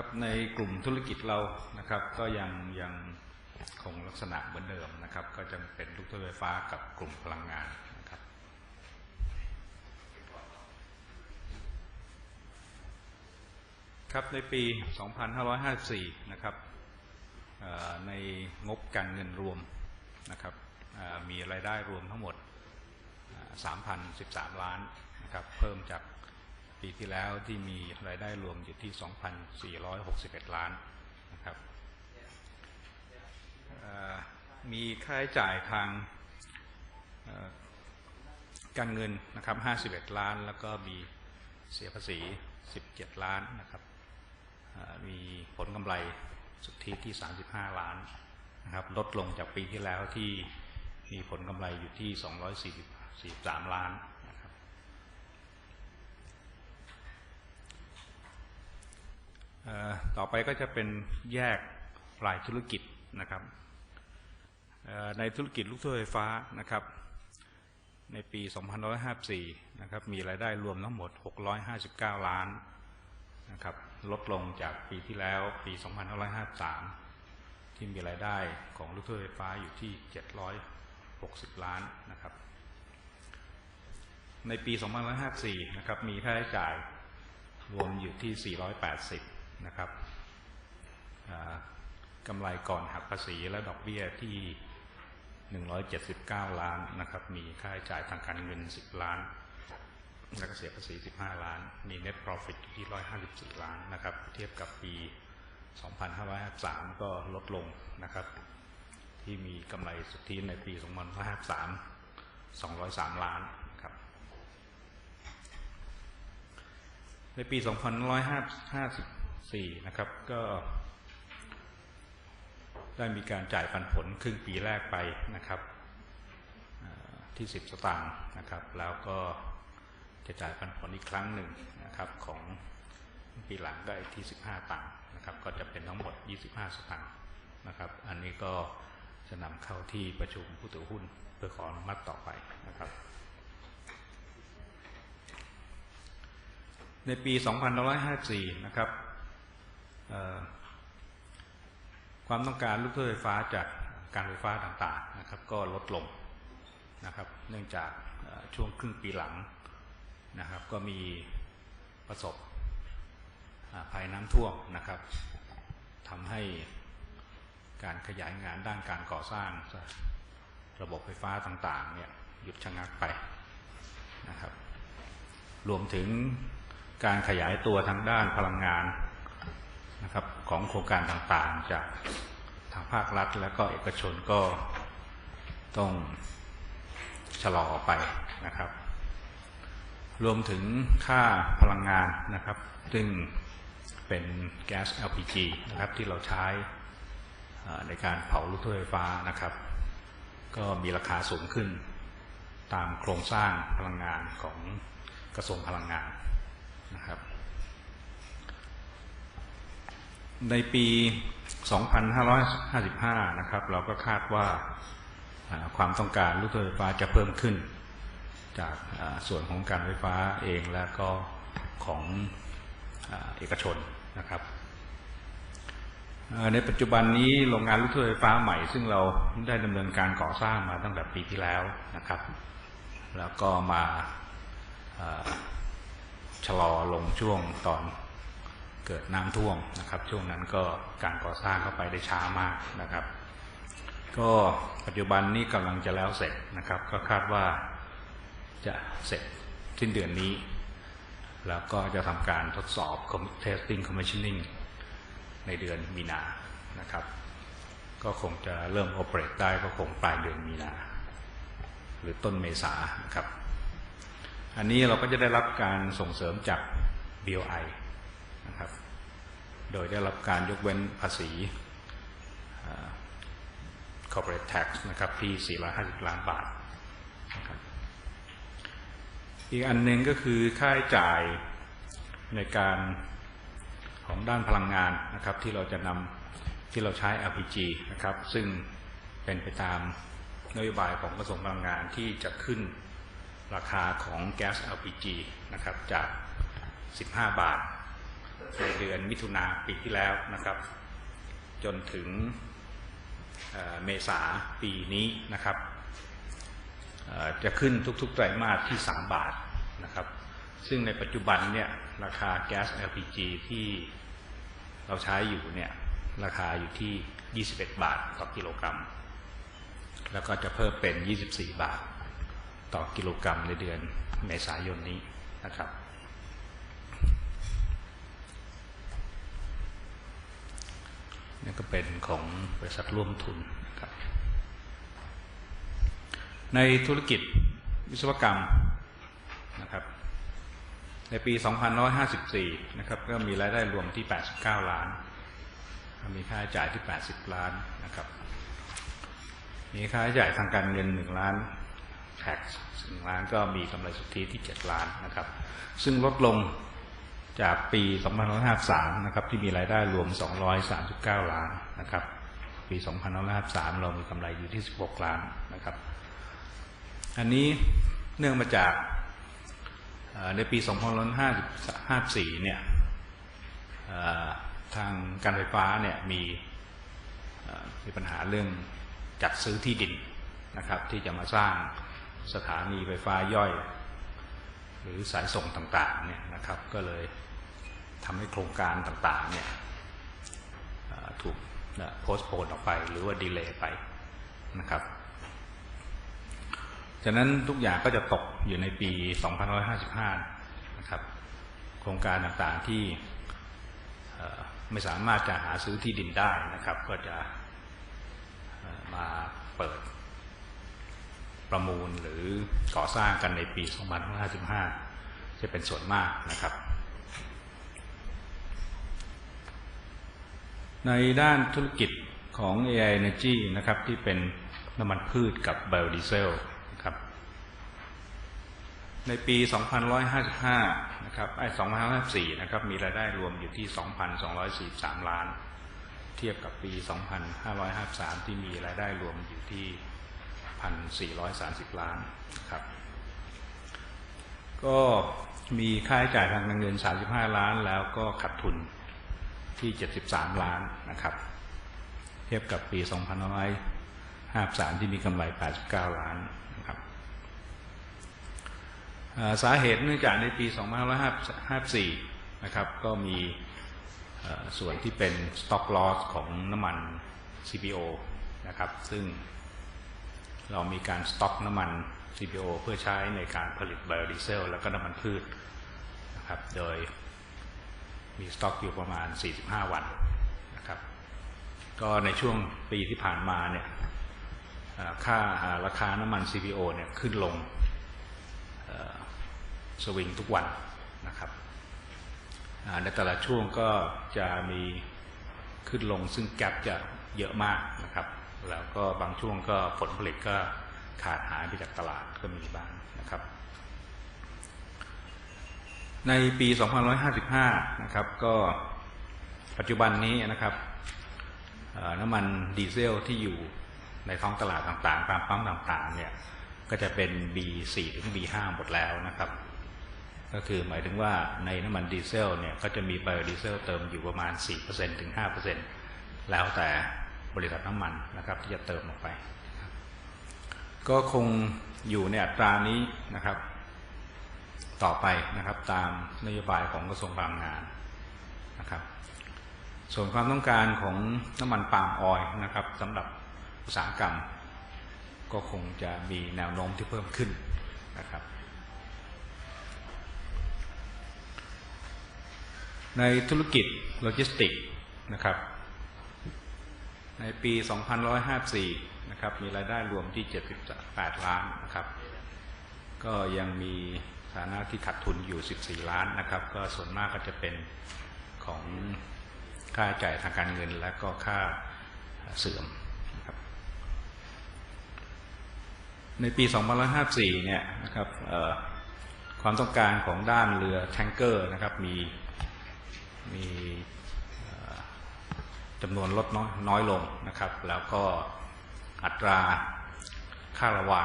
ครับในกลุ่มธุรกิจเรานะครับ ก็ยังยังคงลักษณะเหมือนเดิมนะครับ ก็จะเป็นลูกทุ่ไฟฟ้ากับกลุ่มพลังงานนะครับ ครับในปี 2554 นะครับในงบการเงินรวมนะครับมีรายได้รวมทั้งหมด 3,013 ล้านนะครับ เพิ่มจาก ปีที่แล้วที่มีรายได้รวมอยู่ที่ 2,461 ล้านนะครับมีค่าใช้จ่ายทางการเงินนะครับ 51 ล้าน แล้วก็มีเสียภาษี 17 ล้านนะครับ มีผลกำไรสุทธิที่ 35 ล้านนะครับ ลดลงจากปีที่แล้วที่มีผลกำไรอยู่ที่ 243 ล้านนะครับเอ่อ ต่อไปก็จะเป็นแยกรายธุรกิจนะครับในธุรกิจลูกทุ่งไฟฟ้านะครับ ในปี 2554 นะครับ มีรายได้รวมทั้งหมด 659 ล้านนะครับ ลดลงจากปีที่แล้วปี 2553 ที่มีรายได้ของลูกทุ่งไฟฟ้าอยู่ที่ 760 ล้านนะครับ ในปี 2554 นะครับ มีค่าใช้จ่ายรวมอยู่ที่ 480 นะครับกำไรก่อนหักภาษีและดอกเบี้ยที่ 179 ล้านนะครับ มีค่าใช้จ่ายทางการเงิน 10 ล้าน แล้วก็เสียภาษี 15 ล้าน มี net profit อยู่ที่ 154 ล้านนะครับ เทียบกับปี 2553 ก็ลดลงนะครับ ที่มีกำไรสุทธิในปี 2553 203 ล้านนะครับ ในปี 2554นะครับ ก็ได้มีการจ่ายปันผลครึ่งปีแรกไปนะครับที่ 10 สตางค์นะครับ แล้วก็จะจ่ายปันผลอีกครั้งหนึ่งนะครับของปีหลังก็อีกที่ 15 ตังค์นะครับ ก็จะเป็นทั้งหมด 25 สตางค์นะครับ อันนี้ก็จะนำเข้าที่ประชุมผู้ถือหุ้นเพื่อขออนุมัติต่อไปนะครับ ในปี 2554 นะครับเอ่อ ความต้องการลูกทุ่งไฟฟ้าจากการไฟฟ้าต่างๆนะครับ ก็ลดลงนะครับ เนื่องจากช่วงครึ่งปีหลังนะครับ ก็มีประสบภัยน้ำท่วมนะครับทำให้การขยายงานด้านการก่อสร้างระบบไฟฟ้าต่างๆเนี่ยหยุดชะงักไปนะครับ รวมถึงการขยายตัวทางด้านพลังงาน นะครับ ของโครงการต่างๆ จากทางภาครัฐ และก็เอกชนก็ต้องชะลออไปนะครับ รวมถึงค่าพลังงานนะครับ ซึ่งเป็นแก๊ส LPG นะครับที่เราใช้ในการเผาลูกทุ่งไฟฟ้านะครับ ก็มีราคาสูงขึ้นตามโครงสร้างพลังงานของกระทรวงพลังงานนะครับ ในปี 2555 นะครับ เราก็คาดว่าความต้องการลูกไฟฟ้าจะเพิ่มขึ้น จากส่วนของการไฟฟ้าเองและก็ของเอกชนนะครับ ในปัจจุบันนี้โรงงานลูกไฟฟ้าใหม่ ซึ่งเราได้ดำเนินการก่อสร้างมาตั้งแต่ปีที่แล้วนะครับ แล้วก็มาอ่าชะลอลงช่วงตอน เกิดน้ำท่วมนะครับ ช่วงนั้นก็การก่อสร้างเข้าไปได้ช้ามากนะครับ ก็ปัจจุบันนี้กำลังจะแล้วเสร็จนะครับ ก็คาดว่าจะเสร็จสิ้นเดือนนี้ แล้วก็จะทำการทดสอบ testing commissioning ในเดือนมีนานะครับ ก็คงจะเริ่ม operate ได้ก็คงปลายเดือนมีนา หรือต้นเมษานะครับ อันนี้เราก็จะได้รับการส่งเสริมจาก BOI นะครับ โดยได้รับการยกเว้นภาษีอ่า corporate tax นะครับที่ 450 ล้านบาทนะครับอีกอันหนึ่งก็คือค่าใช้จ่ายในการของด้านพลังงานนะครับที่เราจะนำที่เราใช้ LPG นะครับซึ่งเป็นไปตามนโยบายของกระทรวงพลังงานที่จะขึ้นราคาของแก๊ส LPG นะครับจาก 15 บาท ในเดือนมิถุนาปีที่แล้วนะครับ จนถึงเเมษาปีนี้นะครับจะขึ้นทุกๆไตรมาสที่ 3 บาทนะครับ ซึ่งในปัจจุบันเนี่ยราคาแก๊ส LPG ที่เราใช้อยู่เนี่ยราคาอยู่ที่ 21 บาทต่อกิโลกรัม แล้วก็จะเพิ่มเป็น 24 บาท ต่อกิโลกรัมในเดือนเมษายนนี้นะครับ นี่ก็เป็นของบริษัทร่วมทุนนะครับ ในธุรกิจวิศวกรรมนะครับ ในปี 2554 นะครับ ก็มีรายได้รวมที่ 89 ล้าน มีค่าใช้จ่ายที่ 80 ล้านนะครับ มีค่าใช้จ่ายทางการเงิน 1 ล้าน tax 1ล้านก็มีกำไรสุทธิที่ 7 ล้านนะครับ ซึ่งลดลง จากปี 2553 นะครับ ที่มีรายได้รวม 239 ล้านนะครับ ปี 2553 เรามีกำไรอยู่ที่ 16 ล้านนะครับ อันนี้เนื่องมาจากในปี 2554 เนี่ยทางการไฟฟ้าเนี่ยมีมีปัญหาเรื่องจัดซื้อที่ดินนะครับ ที่จะมาสร้างสถานีไฟฟ้าย่อย หรือสายส่งต่างๆเนี่ยนะครับก็เลยทำให้โครงการต่างๆเนี่ยถูกโพสต์โพนออกไปหรือว่าดีเลย์ไปนะครับฉะนั้นทุกอย่างก็จะตกอยู่ในปี 2555 นะครับ โครงการต่างๆที่ไม่สามารถจะหาซื้อที่ดินได้นะครับ ก็จะมาเปิด ประมูลหรือก่อสร้างกันในปี 2555 จะเป็นส่วนมากนะครับ ในด้านธุรกิจของ AI Energy นะครับที่เป็นน้ำมันพืชกับไบโอดีเซลนะครับ ในปี2155 นะครับไอ้2554 นะครับ มีรายได้รวมอยู่ที่ 2,243 ล้าน เทียบกับปี 2553 ที่มีรายได้รวมอยู่ที่ 1,430 ล้านครับ ก็มีค่าใช้จ่ายทางการเงิน 35 ล้าน แล้วก็ขาดทุนที่ 73 ล้านนะครับ เทียบกับปี 2553 ที่มีกำไร 89 ล้านนะครับสาเหตุเนื่องจากในปี 2554 นะครับ ก็มีส่วนที่เป็น stock loss ของน้ำมัน CPO นะครับ ซึ่ง เรามีการสต็อกน้ำมัน CPO เพื่อใช้ในการผลิตไบโอดีเซลและก็น้ำมันพืชนะครับ โดยมีสต็อกอยู่ประมาณ 45 วันนะครับ ก็ในช่วงปีที่ผ่านมาเนี่ยค่าราคาน้ำมัน CPO เนี่ยขึ้นลงสวิงทุกวันนะครับในแต่ละช่วงก็จะมีขึ้นลงซึ่งแกลบจะเยอะมากนะครับ แล้วก็บางช่วงก็ผลผลิตก็ขาดหายไปจากตลาดก็มีบ้างนะครับ ในปี 2555 นะครับก็ปัจจุบันนี้นะครับน้ำมันดีเซลที่อยู่ในท้องตลาดต่างๆตามปั๊มต่างๆเนี่ยก็จะเป็น B4 ถึง B5 หมดแล้วนะครับ ก็คือหมายถึงว่าในน้ำมันดีเซลเนี่ยก็จะมีไบโอดีเซลเติมอยู่ประมาณ 4%ถึง 5%แล้วแต่ บริษัทน้ำมันนะครับที่จะเติมลงไป ก็คงอยู่ในอัตรานี้นะครับ ต่อไปนะครับตามนโยบายของกระทรวงพลังงานนะครับ ส่วนความต้องการของน้ำมันปาล์มออยนะครับสำหรับอุตสาหกรรม ก็คงจะมีแนวโน้มที่เพิ่มขึ้นนะครับในธุรกิจโลจิสติกส์นะครับ ในปี 2154 นะครับ มีรายได้รวมที่ 78 ล้านนะครับ ก็ยังมีฐานะที่ขาดทุนอยู่ 14 ล้านนะครับ ก็ส่วนมากก็จะเป็นของค่าใช้จ่ายทางการเงินและก็ค่าเสื่อมนะครับในปี 2554 เนี่ยนะครับความต้องการของด้านเรือแทงเกอร์นะครับมีมี จำนวนลดน้อยน้อยลงนะครับ แล้วก็อัตราค่าระหว่าง